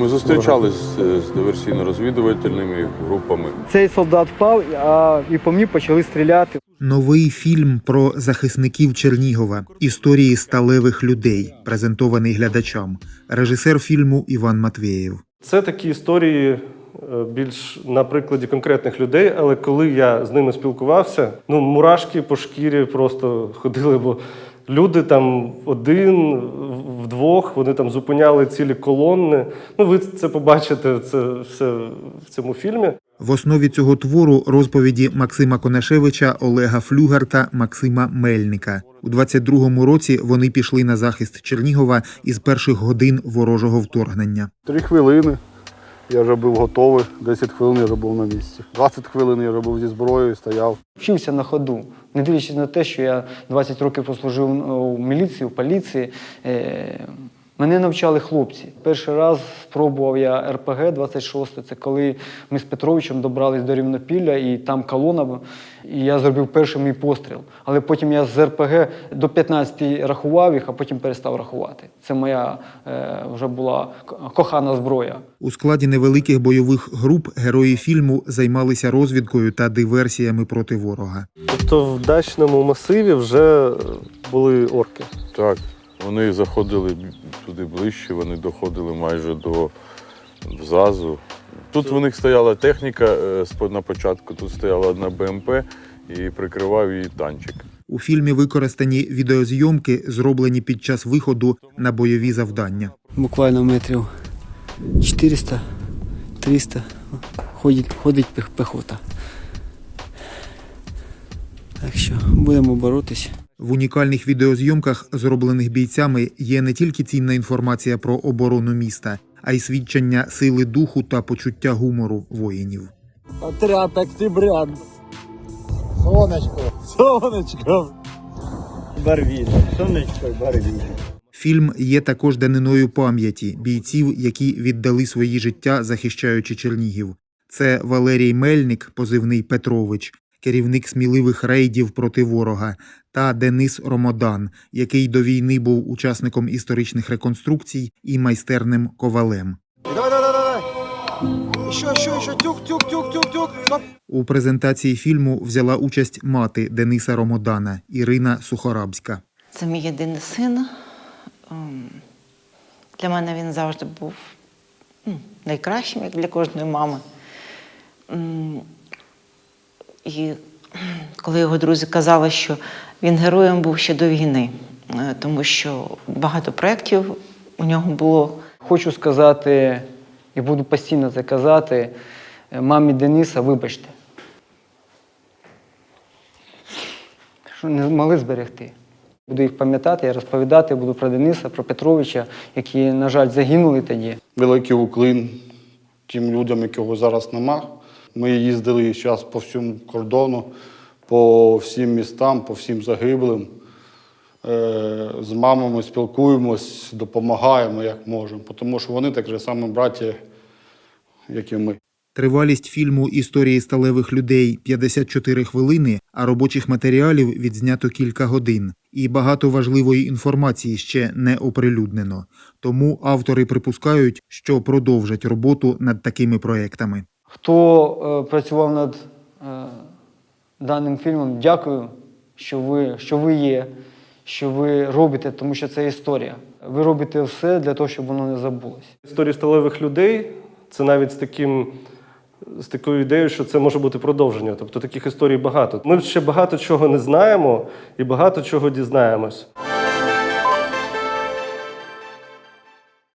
Ми зустрічались з, з диверсійно-розвідувальними групами. Цей солдат впав, а і по мені почали стріляти. Новий фільм про захисників Чернігова історії сталевих людей, презентований глядачам. Режисер фільму Іван Матвєєв. Це такі історії е, більш на прикладі конкретних людей, але коли я з ними спілкувався, ну мурашки по шкірі просто ходили, бо люди там один, вдвох, вони там зупиняли цілі колонни. Ну, ви це побачите це все в цьому фільмі. В основі цього твору розповіді Максима Конашевича, Олега Флюгар та Максима Мельника. У 22-му році вони пішли на захист Чернігова із перших годин ворожого вторгнення. Три хвилини. Я був готовий. 10 хвилин я був на місці. 20 хвилин я був зі зброєю, стояв. Вчився на ходу. Не дивлячись на те, що я 20 років прослужив у міліції, в поліції. Мене навчали хлопці. Перший раз спробував я РПГ 26 Це коли ми з Петровичем добрались до Рівнопілля, і там колона, і я зробив перший мій постріл. Але потім я з РПГ до 15 рахував їх, а потім перестав рахувати. Це моя е, вже була кохана зброя. У складі невеликих бойових груп герої фільму займалися розвідкою та диверсіями проти ворога. Тобто в дачному масиві вже були орки. Так, вони заходили туди ближче, вони доходили майже до ЗАЗу. Тут в них стояла техніка е, на початку, тут стояла одна БМП і прикривав її танчик. У фільмі використані відеозйомки, зроблені під час виходу на бойові завдання. буквально метрів 400-300 ходить, ходить пехота. Так що будемо боротися. В унікальних відеозйомках, зроблених бійцями, є не тільки цінна інформація про оборону міста, а й свідчення сили духу та почуття гумору воїнів. Отряд октября. Сонечко. Сонечко. Барвіж. Сонечко і. Фільм є також даниною пам'яті бійців, які віддали свої життя, захищаючи Чернігів. Це Валерій Мельник, позивний Петрович, керівник сміливих рейдів проти ворога, та Денис Ромодан, який до війни був учасником історичних реконструкцій і майстерним ковалем. Давай, давай, давай. Еще, еще, еще. Тюк, тюк, тюк, тюк, тюк. Стоп. У презентації фільму взяла участь мати Дениса Ромодана Ірина Сухорабська. Це мій єдиний син. Ем, Для мене він завжди був ну, найкращим, як для кожної мами. І коли його друзі казали, що він героєм був ще до війни, е, тому що багато проєктів у нього було. Хочу сказати, і буду постійно це казати, е, мамі Дениса, вибачте. Що не змогли зберегти. Буду їх пам'ятати, я розповідати буду про Дениса, про Петровича, які, на жаль, загинули тоді. Великий уклін тим людям, якого зараз нема. Ми їздили зараз по всьому кордону, по всім містам, по всім загиблим. Е, З мамами спілкуємось, допомагаємо як можемо, тому що вони так же само браті, як і ми. Тривалість фільму Історії сталевих людей 54 хвилини, а робочих матеріалів відзнято кілька годин. І багато важливої інформації ще не оприлюднено. Тому автори припускають, що продовжать роботу над такими проектами. Хто е, працював над е, даним фільмом, дякую, що ви, що ви є, що ви робите, тому що це історія. Ви робите все для того, щоб воно не забулось. Історії сталевих людей це навіть з таким. З такою ідеєю, що це може бути продовження. Тобто таких історій багато. Ми ще багато чого не знаємо і багато чого дізнаємось.